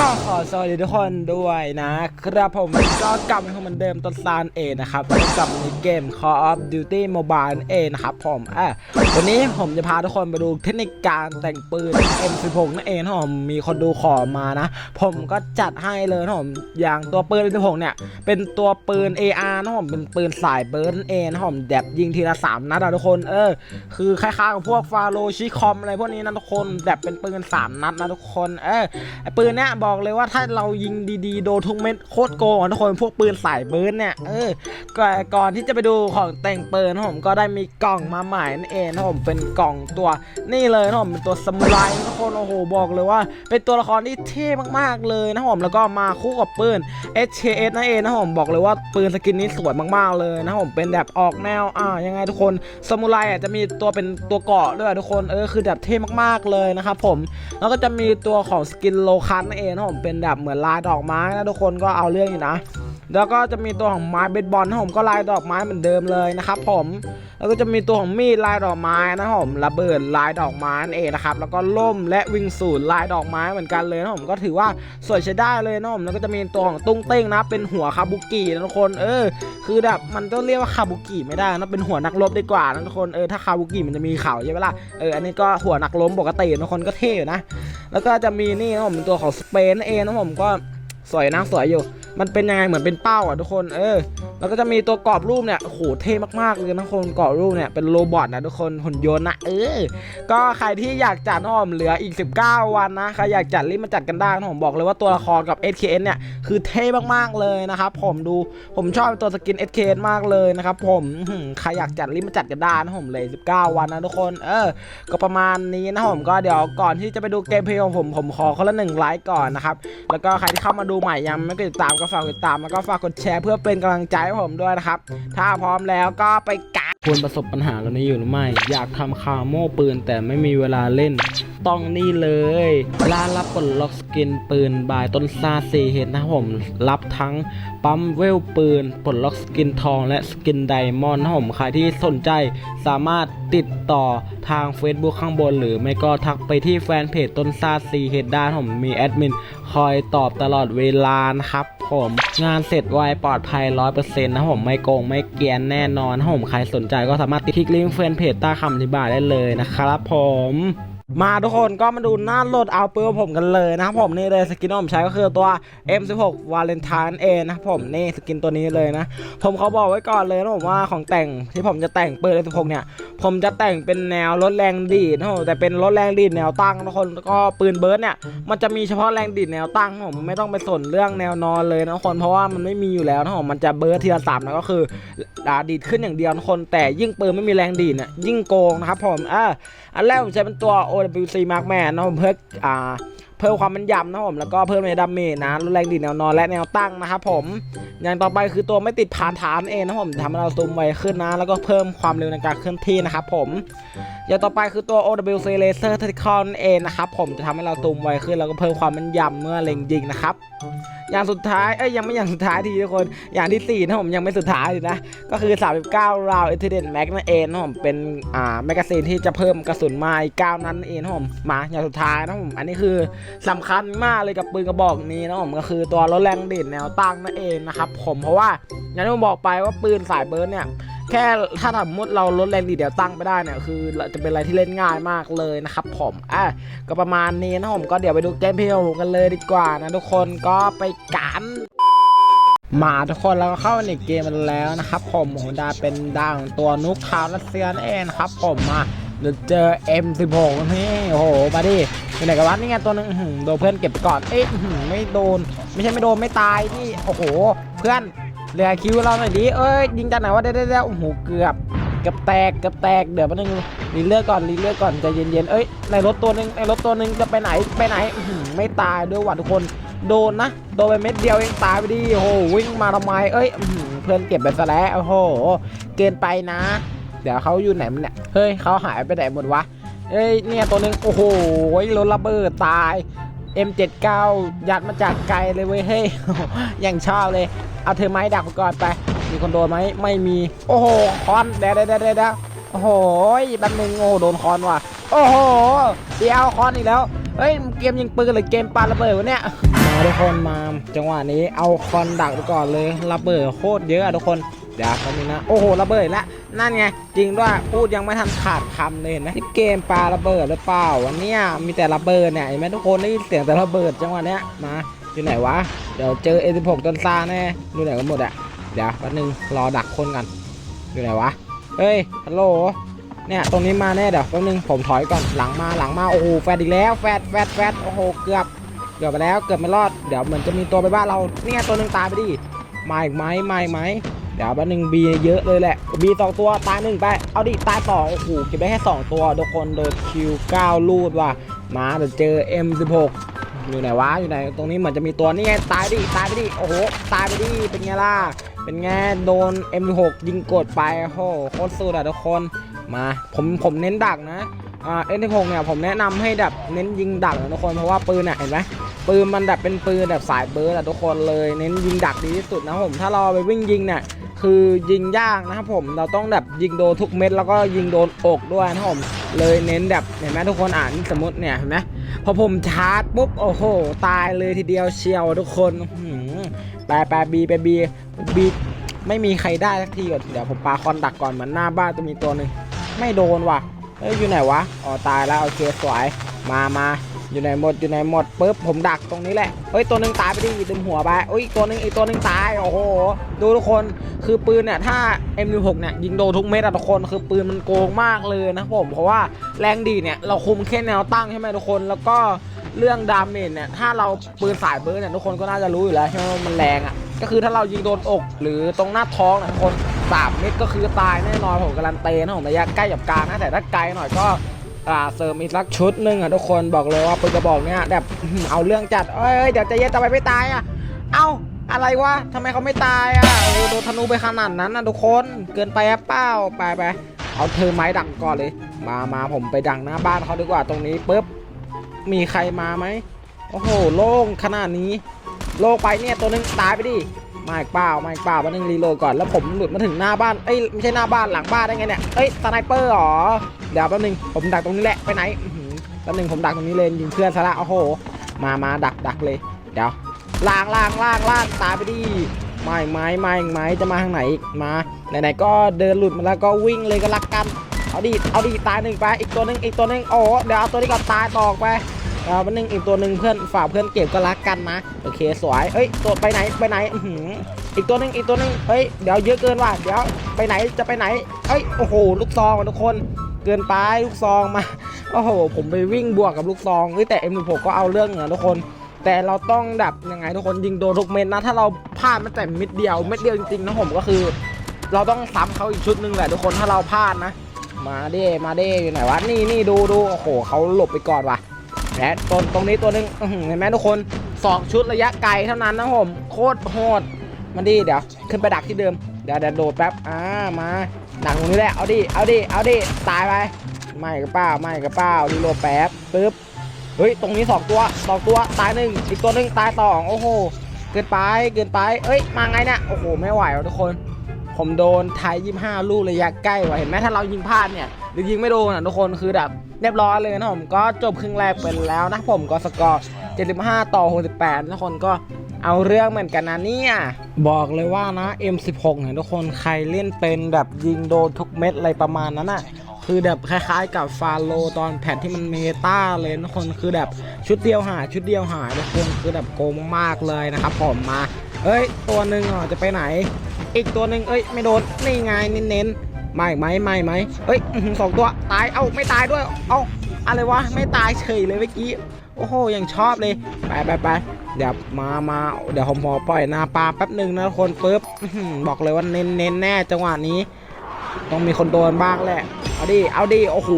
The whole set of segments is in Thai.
ก็ขอสวัสดีทุกคนด้วยนะครับผมก็กลับมาเหมือนเดิมต้นซานเอนะครับกับในเกม Call of Duty Mobile เอนะครับผมอะวันนี้ผมจะพาทุกคนไปดูเทคนิคการแต่งปืน M16 นั่นเองนะผมมีคนดูขอมานะ ผมก็จัดให้เลยนะผมอย่างตัวปืน M16 เนี่ย เป็นตัวปืน AR นะผมเป็นปืนสายเบิร์นเอนะผมแบบยิงทีละ3นัดอะทุกคนเออคือคล้ายๆกับพวกฟาโรชิคอมอะไรพวกนี้นะทุกคนแบบเป็นปืน3นัดนะทุกคนเออไอปืนเนี้ยบอกอกเลยว่าถ้าเรายิงดีๆ โดนทุกเม็ดโคตรโกงอะทุกคนพวกปืนสายเบิร์นเนี่ยเออก่อนก่อนที่จะไปดูของแต่งปืนนะผมก็ได้มีกล่องมาใหม่นั่นเองนะผมเป็นกล่องตัวนี่เลยนะผมเป็นตัวซามูไรทุกคนโอ้โหบอกเลยว่า เป็นตัวละครที่เท่มากๆเลยนะผมแล้วก็มาคู่กับปืน HKS นั่นเองนะผมบอกเลยว่าปืนสกินนี้สวยมากๆเลยนะผมเป็นแบบออกแนวอ่ายังไงทุกคนซามูไรอะจะมีตัวเป็นตัวเกาะด้วยทุกคนเออคือแบบเท่มากๆเลยนะครับผมแล้วก็จะมีตัวของสกินโลคันนั่นเองนะผมเป็นแบบเหมือนลายดอกไม้นะทุกคนก็เอาเรื่องอยู่นะ แล้วก็จะมีตัวของไม้เบสบอลนะผมก็ลายดอกไม้เหมือนเดิมเลยนะครับผมแล้วก็จะมีตัวของมีดลายดอกไม้นะผมระเบิดลายดอกไม้นั่นเองนะครับแล้วก็ล่มและวิงสูนลายดอกไม้เหมือนกันเลยนะผมก็ถือว่าสวยใช้ได้เลยนะผมแล้วก็จะมีตัวของตุ้งเต้งนะเป็นหัวคาบุกินะทุกคนเออ คือแบบมันต้องเรียกว่าคาบุกิไม่ได้นะเป็นหัวนักรบดีกว่านะทุกคนเออถ้าคาบุกิมันจะมีเขาใช่ไหมล่ะเอออันนี้ก็หัวนักล้มปกตินะทุกคนก็เท่อยู่นะแล้วก็จะมีนี่นะผมเป็นตัวของสเปนนั่นเองนะผมก็สวยนะสวยอยู่ มันเป็นยังไงเหมือนเป็นเป้าอะทุกคนเออแล้วก็จะมีตัวกรอบรูปเนี่ยโอ้โหเท่มากๆเลยนะคนกรอบรูปเนี่ยเป็นโรบอทนะทุกคนหุ่นยนต์นะเออก็ใครที่อยากจัดนะผมเหลืออีก 19 วันนะใครอยากจัดรีบมาจัดกันได้นะผมบอกเลยว่าตัวละครกับ SKN เนี่ยคือเท่มากๆเลยนะครับผมดูผมชอบตัวสกิน SKN มากเลยนะครับผมใครอยากจัดรีบมาจัดกันได้นะผมเลย 19 วันนะทุกคนเออ ก็ประมาณนี้นะผมก็เดี๋ยวก่อนที่จะไปดูเกมเพลย์ของผมผมขอคนละหนึ่งไลค์ก่อนนะครับแล้วก็ใครที่เข้ามาดูใหม่ยังไม่กดติดตามก็ฝากกดติดตามแล้วก็ฝากกดแชร์เพื่อเป็นกำลังใจให้ผมด้วยนะครับ ถ้าพร้อมแล้วก็ไปกันควรประสบปัญหาเหล่านี้อยู่หรือไม่ อยากทำคาโม่ปืนแต่ไม่มีเวลาเล่น ต้องนี่เลยร้านรับปลดล็อกสกินปืนบายต้นซาซีเฮดนะผม รับทั้งปั๊มเวลปืนปลดล็อกสกินทองและสกินไดมอนด์นะผมใครที่สนใจสามารถติดต่อทาง Facebook ข้างบน หรือไม่ก็ทักไปที่แฟนเพจต้นซาซีเฮดได้นผมมีแอดมินคอยตอบตลอดเวลานะครับผม งานเสร็จไวปลอดภัย 100%นะครับผมไม่โกงไม่เกียนแน่นอนนะผมใครสนใจก็สามารถคลิกลิงก์แฟนเพจใต้คำอธิบายได้เลยนะครับผม มาทุกคนก็มาดูหน้าโหลดเอาปืนของผมกันเลยนะครับผมนี่เลยสกินที่ผมใช้ก็คือตัว M16 Valentine A นะครับผมนี่สกินตัวนี้เลยนะ ผมเขาบอกไว้ก่อนเลยนะผมว่าของแต่งที่ผมจะแต่งปืน M16 เนี่ย ผมจะแต่งเป็นแนวรถแรงดีดนะครับผมแต่เป็นรถแรงดีดแนวตั้งทุกคนแล้วก็ปืนเบิร์ดเนี่ยมันจะมีเฉพาะแรงดีดแนวตั้งนะผมไม่ต้องไปสนเรื่องแนวนอนเลยนะทุกคนเพราะว่ามันไม่มีอยู่แล้วนะผมมันจะเบิร์ดทีละสามนะก็คืออ่าดีดขึ้นอย่างเดียวทุกคนแต่ยิ่งปืนไม่มีแรงดีดเนี่ยยิ่งโกงนะครับผมอ่าอันแรกผมใช้เป็นตัว OWC Markman นะผมเพื่ออ่าเพิ่มความมันยำนะครับผมแล้วก็เพิ่มในดาเมจนะลดแรงดีแนวนอนและแนวตั้งนะครับผม อย่างต่อไปคือตัวไม่ติดผ่านฐานเองนะครับผมทำให้เราซูมไวขึ้นนะ แล้วก็เพิ่มความเร็วในการเคลื่อนที่นะครับผม อย่างต่อไปคือตัว OWC Laser Tactical นั่นเองนะครับผมจะทำให้เราซูมไวขึ้นแล้วก็เพิ่มความมันยำเมื่อเล็งยิงนะครับ อย่างสุดท้าย เอ้ยยังไม่อย่างสุดท้ายทีทุกคน อย่างที่สี่นะผมยังไม่สุดท้ายเลยนะ ก็คือ 39 ราวเอเทเดนแม็กนั่นเองนะผม เป็น อ่า แมกกาซีนที่จะเพิ่มกระสุนมาอีก9นั้นเองนะผม มาอย่างสุดท้ายนะผม อันนี้คือสำคัญมากเลยกับปืนกระบอกนี้นะผม ก็คือตัวรถแรงดีดแนวตั้งนั่นเองนะครับผม เพราะว่าอย่างที่ผมบอกไปว่าปืนสายเบิร์นเนี่ย แค่ถ้าสมมติเราลดแรงดีเดี๋ยวตั้งไปได้เนี่ยคือจะเป็นอะไรที่เล่นง่ายมากเลยนะครับผมอะก็ประมาณนี้นะผมก็เดี๋ยวไปดูเกมเพลย์ของผมกันเลยดีกว่านะทุกคนก็ไปกันมาทุกคนเราก็เข้าในเกมกันแล้วนะครับผมผมดาเป็นดาวของตัวนุกคาวรัสเซียนเองนะครับผมมาเดี๋ยวเจอ M16 นี่โอ้โหมาดิอยู่ไหนกันวะนี่ไงตัวหนึงหือโดนเพื่อนเก็บก่อนเอ๊ะอื้อหือไม่โดน ไม่ใช่ไม่โดนไม่ตายนี่โอ้โห เพื่อน เหลือคิวเราหน่อยดิเอ้ยยิงจากไหนวะเด้เด้โอ้โหเกือบเกือบแตกเกือบแตกเดี๋ยวแป๊บนึงรีเลือกก่อนรีเลือกก่อนใจเย็นๆเอ้ยในรถตัวหนึงในรถตัวหนึงจะไปไหนไปไหนไม่ตายด้วยว่ะทุกคนโดนนะโดนไปเม็ดเดียวเองตายไปดิโอ้โหวิ่งมาทำไมเอ้ยเพื่อนเก็บไปซะแล้วโอ้โหเกินไปนะ เดี๋ยวเขาอยู่ไหนมันเนี่ยเฮ้ยเขาหายไปไหนหมดวะเอ้ยเนี่ยตัวหนึงโอ้โหรถระเบิดตาย M79 ยัดมาจากไกลเลยเว้ยเฮ้ยอย่างชอบเลย เอาเธอไม้ดักไปก่อนไป มีคนโดนไหมไม่มี โอ้โหคอนเดี๋ยวเดี๋ยวเดี๋ยวเดี๋ยวโอ้โหแป๊บนึงโอ้โหโดนคอนว่ะ โอ้โหเดี๋ยวคอนอีกแล้วเฮ้ยเกมยิงปืนหรือเกมปาระเบิดวะเนี่ยมาทุกคนมาจังหวะนี้เอาคอนดักไปก่อนเลยระเบิดโคตรเยอะอะทุกคน เดี๋ยวแป๊บนึงนะ โอ้โหระเบิดละนั่นไง จริงด้วยพูดยังไม่ทันขาดคำเลยเห็นไหมนี่เกมปลาระเบิดหรือเปล่าวันนี้มีแต่ระเบิดเนี่ยเห็นไหมทุกคนได้ยินเสียงแต่ระเบิดจังหวะเนี้ยมาอยู่ไหนวะเดี๋ยวเจอ A16 ต้นซาแน่อยู่ไหนกันหมดอะเดี๋ยวแป๊บนึงรอดักคนกันอยู่ไหนวะเฮ้ยฮัลโหลเนี่ยตรงนี้มาแน่เดี๋ยวแป๊บนึงผมถอยก่อนหลังมาหลังมาโอ้โหแฟดอีกแล้วแฟดแฟดแฟดโอ้โหเกือบเกือบไปแล้วเกือบไม่รอดเดี๋ยวเหมือนจะมีตัวไปบ้านเราเนี่ยตัวหนึ่งตายไปดิมาอีกไหมมาอีกไหม ดี๋ยวแป๊บนึงบีเยอะเลยแหละบีสองตัวตายหนึ่งไป เอาดิตายสองโอ้โหเก็บได้แค่สองตัวทุกคนโดนคิวเก้าลูดว่ะมาเดี๋ยวเจอ M16 อยู่ไหนวะอยู่ไหนตรงนี้เหมือนจะมีตัวนี่ไงตายดิตายไปดิโอ้โหตายไปดิเป็นไงล่ะเป็นไงโดน M16 ยิงกดไปโอ้โหโคตรสุดอะทุกคนมาผมผมเน้นดักนะอ่าเอ็นทีงเนี่ยผมแนะนำให้แบบเน้นยิงดักนะทุกคนเพราะว่าปืนเนี่ยเห็นไหม ปืนมันแบบเป็นปืนแบบสายเบิร์ดอะทุกคนเลยเน้นยิงดักดีที่สุดนะผมถ้าเราไปวิ่งยิงเนี่ยคือยิงยากนะครับผมเราต้องแบบยิงโดนทุกเม็ดแล้วก็ยิงโดนอกด้วยนะผมเลยเน้นแบบเห็นไหมทุกคนอ่านสมมติเนี่ยเห็นไหมพอผมชาร์จปุ๊บโอ้โห ตายเลยทีเดียวเชียวทุกคนไปไปบีไปบีบีไม่มีใครได้สักทีก่อนเดี๋ยวผมปาคอนดักก่อนเหมือนหน้าบ้านจะมีตัวหนึ่งไม่โดนว่ะเอ้ยอยู่ไหนวะอ๋อตายแล้วโอเคสวยมามา อยู่ไหนหมดอยู่ไหนหมดปุ๊บผมดักตรงนี้แหละเฮ้ยตัวหนึ่งตายไปดิดึงหัวไปเอ้ยตัวหนึ่งอีกตัวหนึ่งตายโอ้โหดูทุกคนคือปืนเนี่ยถ้า M16 เนี่ยยิงโดนทุกเม็ดอะทุกคนคือปืนมันโกงมากเลยนะผมเพราะว่าแรงดีเนี่ยเราคุมแค่แนวตั้งใช่ไหมทุกคนแล้วก็เรื่องดาเมจเนี่ยถ้าเราปืนสายเบิร์เนี่ยทุกคนก็น่าจะรู้อยู่แล้วใช่ไหมว่ามันแรงอะก็คือถ้าเรายิงโดนอก หรือตรงหน้าท้องนะทุกคนสามเม็ดก็คือตายแน่นอนผมการันตีนะผมระยะใกล้กับกลางนะแต่ถ้าไกลหน่อยก็ อ่าเสริมอีกสักชุดหนึ่งอะทุกคนบอกเลยว่าปืนกระบอกเนี้ยแบบเอาเรื่องจัดเอ้ยเดี๋ยวจะเย็นทำไมไม่ตายอะ เอ้าอะไรวะทำไมเขาไม่ตายอะโอ้โดนธนูไปขนาดนั้นนะทุกคนเกินไปเป้าไปไปเอาเธอไม้ดักก่อนเลย มามาผมไปดังหน้าบ้านเขาดีกว่าตรงนี้ปุ๊บมีใครมาไหมโอ้โหโล่งขนาดนี้ โลกไปเนี่ยตัวหนึงตายไปดิ มาอีกเปล่ามาอีกเปล่าวันนึงรีโหลดก่อนแล้วผมหลุดมาถึงหน้าบ้านเอ้ยไม่ใช่หน้าบ้านหลังบ้านได้ไงเนี่ยเอ้ยสไนเปอร์เหรอเดี๋ยวแป๊บนึงผมดักตรงนี้แหละไปไหนแป๊บนึงผมดักตรงนี้เลยยิงเพื่อนซะละโอ้โห มามาดักดักเลย เดี๋ยวล่างล่างล่างล่างตายไปดิไม่ไม้ไม่ไม้จะมาทางไหนอีกมาไหนๆก็เดินหลุดมาแล้วก็วิ่งเลยก็รักกันเอาดิเอาดิตายหนึ่งไปอีกตัวหนึ่งอีกตัวหนึ่งโอ้เดี๋ยวเอาตัวนี้ก่อนตายต่อไป อ่าวันหนึงอีกตัวหนึ่งเพื่อนฝากเพื่อนเก็บก็รักกันนะโอเคสวยเอ้ยตัวไปไหนไปไหนอืออีกตัวหนึ่งอีกตัวหนึ่งเฮ้ยเดี๋ยวเยอะเกินว่ะเดี๋ยวไปไหนจะไปไหนเอ้ยโอ้โหลูกซองทุกคนเกินไปลูกซองมาโอ้โหผมไปวิ่งบวกกับลูกซองเฮ้ยแต่ M16 ก็เอาเรื่องเหรอทุกคน แต่เราต้องดับยังไงทุกคนยิงโดนทุกเม็ดนะ ถ้าเราพลาดมันแต่เม็ดเดียวเม็ดเดียวจริงๆนะผมก็คือ เราต้องซ้ำเขาอีกชุดหนึ่งแหละทุกคนถ้าเราพลาดนะ มาเด้มาเด้อยู่ไหนวะนี่นี่ดูดูโอ้โหเขาหลบไปก่อนว่ะ และตรงตรงนี้ตัวหนึงเห็นไหมทุกคนสองชุดระยะไกลเท่านั้นนะผมโคตรโหดมาดิเดี๋ยวขึ้นไปดักที่เดิมเดี๋ยวเดี๋ยวโดดแป๊บอ่ามาดักตรงนี้แหละเอาดิเอาดิเอาดิตายไปไม่กระเป้าไม่กระเป้ารีโหลดแป๊บปึ๊บเฮ้ยตรงนี้สองตัวสองตัวตายหนึ่งอีกตัวหนึ่งตายสอโอ้โหเกินไปเกินไปเอ้ยมาไงเนี่ยโอ้โหไม่ไหวว่ะทุกคน ผมโดนไทย25ลูกระยะใกล้ว่ะเห็นไหมถ้าเรายิงพลาดเนี่ยหรือยิงไม่โดนอะทุกคนคือแบบเรียบร้อยเลยนะผมก็จบครึ่งแรกไปแล้วนะผมก็สกอร์75 ต่อ 68 ทุกคนก็เอาเรื่องเหมือนกันนะเนี่ยบอกเลยว่านะ M16 เนี่ยทุกคนใครเล่นเป็นแบบยิงโดนทุกเม็ดอะไรประมาณนั้นอะคือแบบคล้ายๆกับฟาโลตอนแผ่นที่มันเมตาเลยทุกคนคือแบบชุดเดียวหาชุดเดียวหาทุกคนคือแบบโกงมากเลยนะครับผมมา เอ้ย ตัวหนึ่งอะจะไปไหน อีกตัวหนึ่งเอ้ย ไม่โดน นี่ไงเน้นๆไม่ไหมไม่ไหมเอ้ยสองตัว ตาย เอ้า ไม่ตายด้วย เอ้า อะไรวะ ไม่ตายเฉยเลยเมื่อกี้ โอ้โห ยังชอบเลย ไปไปไปเดี๋ยวมามาเดี๋ยวผมขอปล่อยหนาปลาแป๊บหนึ่งนะทุกคนปึ๊บบอกเลยว่าเน้นเน้นแน่จังหวะนี้ ต้องมีคนโดนบ้างแหละ เอาดิ เอาดิ โอ้โห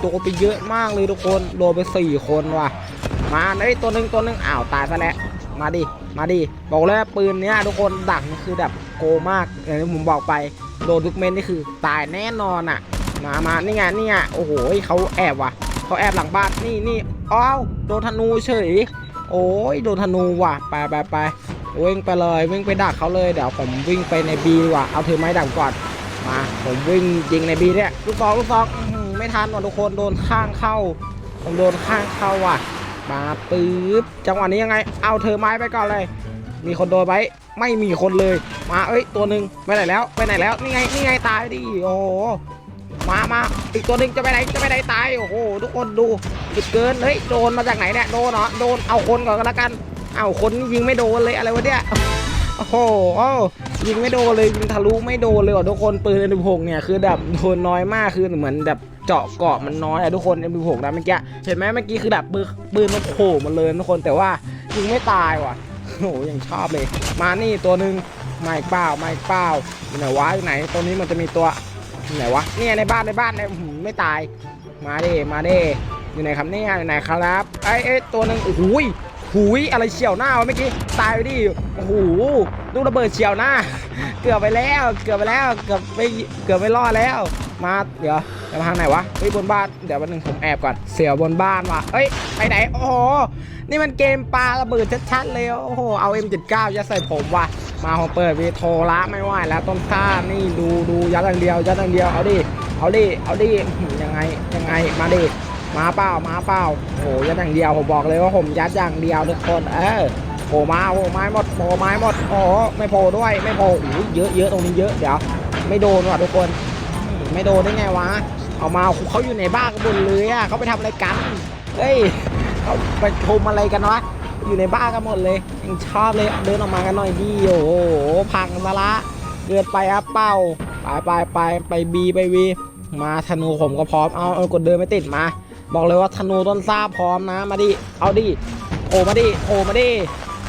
โดนไปเยอะมากเลยทุกคน โดนไปสี่คนว่ะ มาเอ้ยตัวหนึ่งตัวหนึ่งอ้าว ตายซะแล้ว มาดิ มาดิบอกเลยว่าปืนเนี้ยทุกคนดักนี่คือแบบโกมากอย่างที่ผมบอกไปโดนทุกเม็ดนี่คือตายแน่นอนอะ มามานี่ไงนี่ไงโอ้โหเขาแอบว่ะเขาแอบหลังบ้านนี่นี่อ้าวโดนธนูเฉยโอ้ยโดนธนูว่ะไปไปไปวิ่งไปเลยวิ่งไปดักเขาเลยเดี๋ยวผมวิ่งไปในบีว่ะเอาถือไม้ดักก่อนมาผมวิ่งยิงในบีเนี่ยลูกซองลูกซองไม่ทันว่ะทุกคนโดนข้างเข้าผมโดนข้างเข้าว่ะ มาปึ๊บจังหวะนี้ยังไง เอาเธอไม้ไปก่อนเลย มีคนโดนไว้ไม่มีคนเลย มาเอ้ยตัวหนึ่งไปไหนแล้วไปไหนแล้วนี่ไงนี่ไงตายดิโอ้โหมามาอีกตัวหนึ่งจะไปไหนจะไปไหนตายโอ้โหทุกคนดูดึกเกินเฮ้ยโดนมาจากไหนเนี่ยโดนเหรอโดนเอาคนก่อนก็แล้วกันเอาคนยิงไม่โดนเลยอะไรวะเนี่ยโอ้โหอ้ายิงไม่โดนเลยยิงทะลุไม่โดนเลยว่ะทุกคนปืน M16 เนี่ยคือแบบโดนน้อยมากคือเหมือนแบบ เจาะเกาะมันน้อยอะทุกคน M16 นะเมื่อกี้เห็นไหมเมื่อกี้คือแบบปืนปืนมันโผล่มาเลยทุกคนแต่ว่ายิงไม่ตายว่ะโอ้โหยังชอบเลย มานี่ตัวหนึ่งไม่เปล่าไม่เปล่าอยู่ไหนวะอยู่ไหนตัวนี้มันจะมีตัวอยู่ไหนวะเนี่ยในบ้านในบ้านเนี่ยอื้อหือไม่ตาย มาดิมาดิอยู่ไหนครับเนี่ยอยู่ไหนครับไอ้เอ้ตัวหนึ่งโอ้โหยหูยอะไรเฉียวหน้าวะเมื่อกี้ตายไปดิโอ้โหลูกระเบิดเฉียวหน้า เกือบไปแล้ว เกือบไปแล้วเกือบไม่เกือบไม่รอดแล้ว มาเดี๋ยว จะมาทางไหนวะ เฮ้ยบนบ้าน เดี๋ยววันหนึ่งผมแอบก่อน เสียวบนบ้านว่ะเอ้ย ไปไหน โอ้โห นี่มันเกมปลาระเบิดชัดๆเลย โอ้โห เอา M79 ยัดใส่ผมว่ะ มาผมเปิดวีโทรละไม่ไหวแล้วต้นท่านี่ดูดูยัดอย่างเดียวยัดอย่างเดียว เอาดิ เอาดิ เอาดิ ยังไง ยังไง มาดิ มาเปล่า มาเปล่า โอ้โห ยัดอย่างเดียว ผมบอกเลยว่าผมยัดอย่างเดียวทุกคน เออโผล่มาโผล่ไม้หมดโผล่ไม้หมด โอ้ไม่โผล่ด้วย ไม่โผล่อู้ยเยอะเยอะตรงนี้เยอะ เดี๋ยว ไม่โดนว่ะทุกคน ไม่โดนได้ไงวะ เอามาเขาอยู่ในบ้านกันหมดเลยอะเขาไปทำอะไรกันเฮ้ยเขาไปชมอะไรกันวะอยู่ในบ้านกันหมดเลยยังชอบเลยเดินออกมากันหน่อยดิโอ้โหพังซะละเกิดไปอัพเป้าไปไปไปไปบีไปวีมาธนูผมก็พร้อมเอาเอากดเดินไม่ติดมา บอกเลยว่าธนูต้นซ่าพร้อมนะมาดิเอาดิโผล่มาดิโผล่มาดิ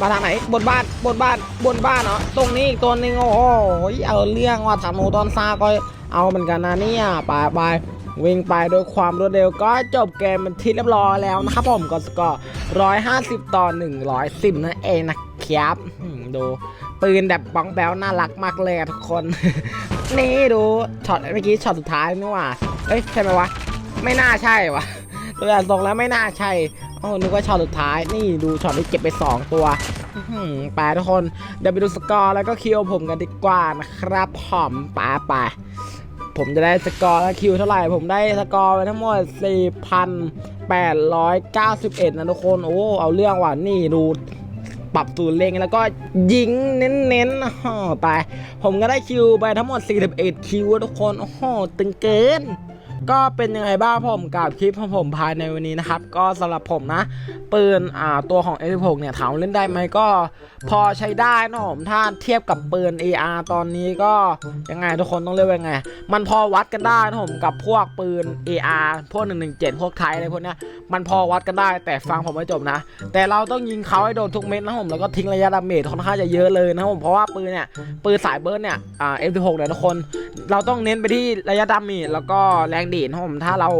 มาทางไหนบนบ้านบนบ้านบนบ้านเหรอตรงนี้อีกตัวหนึ่งโอ้โหเอาเรื่องว่าธนูต้นซ่าก็เอาเหมือนกันนะเนี่ยไปไป วิ่งไปด้วยความรวดเร็วก็จบเกมเป็นที่เรียบร้อยแล้วนะครับผมก็สกอร์150 ต่อ 110 นั่นเองนะครับดูปืนแบบบ้องแบลน่ารักมากเลยทุกคน นี่ดูช็อตเมื่อกี้ช็อตสุดท้ายนี่ว่าเอ้ยใช่ไหมวะ ไม่น่าใช่วะตัวอย่างทรงแล้วไม่น่าใช่โอ้นึกว่าช็อตสุดท้ายนี่ดูช็อตที่เก็บไป 2 ตัวอื้อหือไปทุกคนเดี๋ยวไปดูสกอร์แล้วก็คิวผมกันดีกว่านะครับผมไปไป ผมจะได้สกอร์และคิวเท่าไหร่ ผมได้สกอร์ไปทั้งหมด 4,891 นะทุกคน โอ้ เอาเรื่องว่ะ นี่ดูปรับตูนเล็งแล้วก็ยิงเน้นๆอ้อไป ผมก็ได้คิวไปทั้งหมด 41 คิวทุกคน โอ้โหตึงเกิน ก็เป็นยังไงบ้างผมกับคลิปของผมภายในวันนี้นะครับ ก็สำหรับผมนะ ปืนอ่าตัวของ A16 เนี่ยถามว่าเล่นได้ไหมก็ พอใช้ได้นะผมถ้าเทียบกับปืน AR ตอนนี้ก็ยังไงทุกคนต้องเรียกว่ายังไง มันพอวัดกันได้นะผมกับพวกปืน AR พวก 117 พวกไทยอะไรพวกเนี้ยมันพอวัดกันได้แต่ฟังผมไม่จบนะ แต่เราต้องยิงเขาให้โดนทุกเม็ดนะผมแล้วก็ทิ้งระยะดาเมจค่อนข้างจะเยอะเลยนะผมเพราะว่าปืนเนี่ยปืนสายเบิร์นเนี่ยอ่า M16 เนี่ยทุกคน เราต้องเน้นไปที่ระยะดาเมจแล้วก็แรงดีดนผมถ้าเรา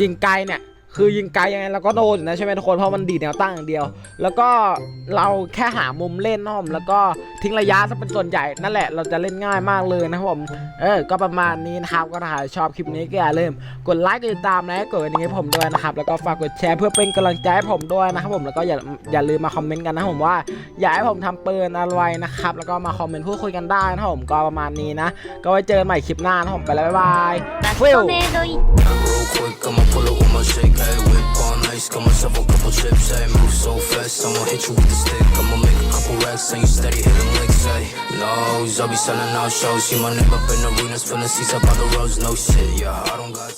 ยิงไกลเนี่ย คือยิงไกลยังไงเราก็โดนอยู่นะใช่ไหมทุกคนเพราะมันดีดแนวตั้งอย่างเดียว แล้วก็เราแค่หามุมเล่นนะผมแล้วก็ทิ้งระยะซะเป็นส่วนใหญ่นั่นแหละเราจะเล่นง่ายมากเลยนะครับผมเออก็ประมาณนี้นะครับก็ถ้าชอบคลิปนี้ก็อย่าลืมกดไลค์กดติดตามและกดกระดิ่งให้ผมด้วยนะครับแล้วก็ฝากกดแชร์เพื่อเป็นกำลังใจให้ผมด้วยนะครับผมแล้วก็อย่าอย่าลืมมาคอมเมนต์กันนะครับผมว่าอยากให้ผมทำเปินอะไรนะครับแล้วก็มาคอมเมนต์พูดคุยกันได้นะครับผมก็ประมาณนี้นะ ก็ไว้เจอกันใหม่คลิปหน้านะครับผมไปแล้วบ๊ายบายฟิว shake, hey Whip on ice, got myself a couple chips, hey Move so fast, I'ma hit you with the stick. I'ma make a couple racks, and you steady hitting licks, hey. Nose, I'll be selling out shows. See my name up in arenas, filling seats up by the roads No shit, yeah, I don't got